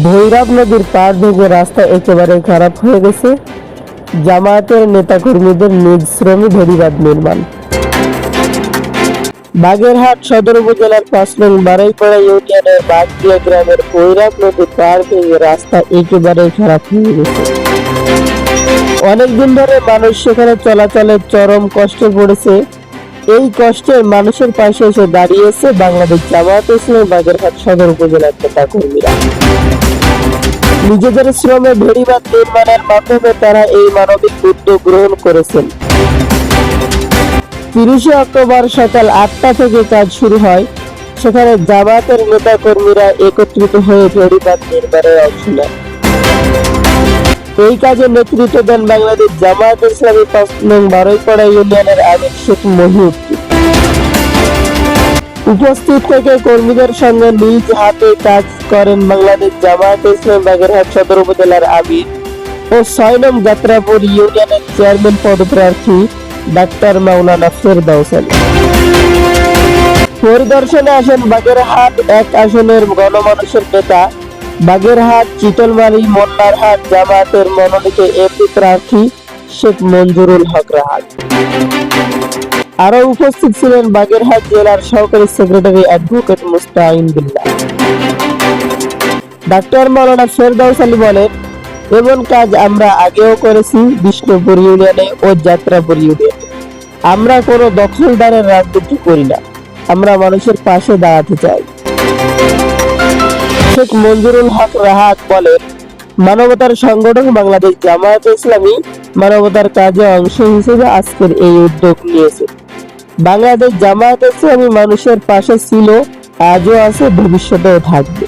ভৈরব নদীর পার ভেঙে রাস্তা একেবারে খারাপ হয়ে গেছে। জামায়াতের নেতাকর্মীদের নিজ শ্রমী ভেরিবাদ নির্মাণ। বাগেরহাট সদর উপজেলার পাঁচ নং বারাইপাড়া ইউনিয়নের বাগদিয়া গ্রামের ভৈরব নদীর পার ভেঙে রাস্তা একেবারে খারাপ হয়ে গেছে। অনেকদিন ধরে মানুষ সেখানে চলাচলের চরম কষ্টে পড়েছে। এই কষ্টে মানুষের পাশে এসে দাঁড়িয়েছে বাংলাদেশ জামায়াত ইসলামী বাগেরহাট সদর উপজেলার নেতা কর্মীরা নিজেদের শ্রমে ভেড়িবাদ নির্মাণের মাধ্যমে তারা এই মানবিক উদ্যোগ গ্রহণ করেছেন। তিরিশে অক্টোবর সকাল আটটা থেকে কাজ শুরু হয়। সেখানে জামায়াতের নেতা কর্মীরা একত্রিত হয়ে ভেড়িবাদ নির্মাণে অংশ নেন। এই কাজে নেতৃত্ব দেন বাংলাদেশ জামায়াত ইসলামী পাঁচ নং বারোইপাড়া ইউনিয়নের আমির শেখ মহিউদ্দিন। উপস্থিত থেকে কর্মীদের সঙ্গে নিজ হাতে কাজ করেন বাংলাদেশ জামায়াত ইসলামী বাগেরহাট সদর উপজেলার আমির ও ছয় নং যাত্রাপুর ইউনিয়নের চেয়ারম্যান পদপ্রার্থী ডাক্তার মাওলানা ফেরদাউস আলী। পরিদর্শনে আসেন বাগেরহাট এক আসনের গণমানুষের নেতা, বাগেরহাট চিতলমারি মন্নারহাট জামায়াতের মনোনীত এমপি প্রার্থী শেখ মঞ্জুরুল হক রাহাত। আরও উপস্থিত ছিলেন বাগেরহাট জেলার সহকারী secretary advocate Mustain Billah. Doctor Maulana Ferdous Ali বলেন, এমন কাজ আমরা আগেও করেছি বিষ্ণুপুর ইউনিয়নে ও যাত্রাপুর ইউনিয়নে। আমরা কোনো দখলদারের রাজনীতি করি না, আমরা মানুষের পাশে দাঁড়াতে চাই। শেখ মঞ্জুরুল হক রাহাত বলেন, মানবতার সংগঠন বাংলাদেশ জামায়াত ইসলামী মানবতার কাজে অংশ হিসেবে আজকের এই উদ্যোগ নিয়েছে। বাংলাদেশ জামায়াত ইসলামী মানুষের পাশে ছিল আজও আছে ভবিষ্যতেও থাকবে।